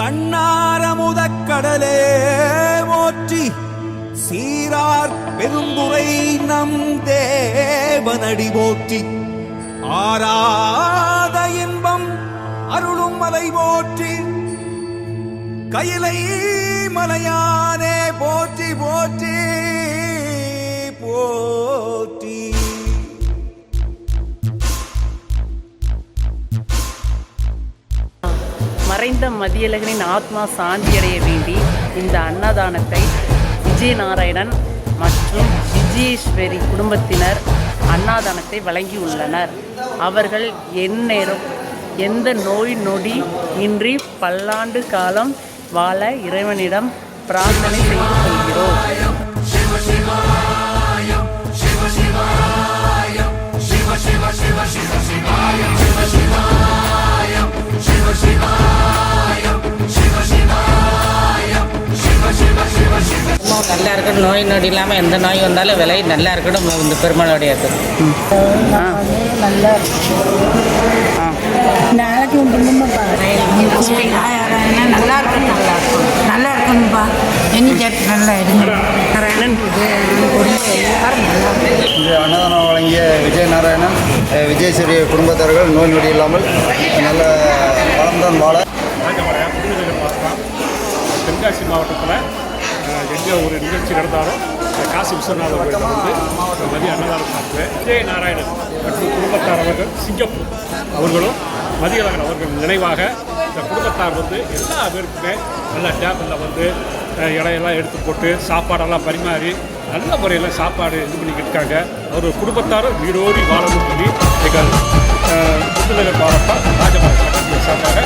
கண்ணாரமுதக் கடலே போற்றி சீரார் பெருந்துரை நம் தேவனடி போற்றி. ஆராத இன்பம் அருளும் மலை போற்றி. கயிலை மலையானே மறைந்த மதியழகனின் ஆத்மா சாந்தியடைய வேண்டி இந்த அன்னதானத்தை விஜயநாராயணன் மற்றும் விஜயேஸ்வரி குடும்பத்தினர் அன்னதானத்தை வழங்கியுள்ளனர். அவர்கள் எந்நேரம் எந்த நோய் நொடி இன்றி பல்லாண்டு காலம் வாழ இறைவனிடம் பிரார்த்தனை செய்து நல்லா இருக்கணும். நோய் நொடி இல்லாமல் எந்த நோய் வந்தாலும் விலை நல்லா இருக்கணும். இந்த பெருமாளுடைய இது. நாளைக்கு உன் குடும்பப்பா நல்லா இருக்கணும் நல்லா இருக்கும் நல்லா இருக்கணும்ப்பா எனி ஜெட் நல்லா இருங்க. நாராயணன். நல்லா. இன்று அன்னதானம் வழங்கிய விஜயநாராயணன் அஹ், விஜயஸ்வரி குடும்பத்தார்கள் நோய் நொடி இல்லாமல் நல்ல வளம்தான் வாழ. தென்காசி மாவட்டத்தில் எங்கே ஒரு நிகழ்ச்சி நடந்தாலும் காசி விஸ்வநாதர் கோயிலில் வந்து மதிய அன்னதானம் சாப்பிடுவேன் விஜய நாராயணன் மற்றும் குடும்பத்தார் அவர்கள் சிங்கப்பூர் அவர்களும் மதியழகன் அவர்கள் நினைவாக இந்த குடும்பத்தார் வந்து எல்லா பேருக்குமே நல்ல டேபிளில் வந்து இடையெல்லாம் எடுத்து போட்டு சாப்பாடெல்லாம் பரிமாறி நல்ல முறையில் சாப்பாடு இது பண்ணிக்கிட்டு இருக்காங்க அவர் குடும்பத்தாரும் வீடோடி வாழணும் சொல்லி எங்கள் அஹ், விருதுநகர் மாவட்டம் ராஜபாளையம் சார்பாக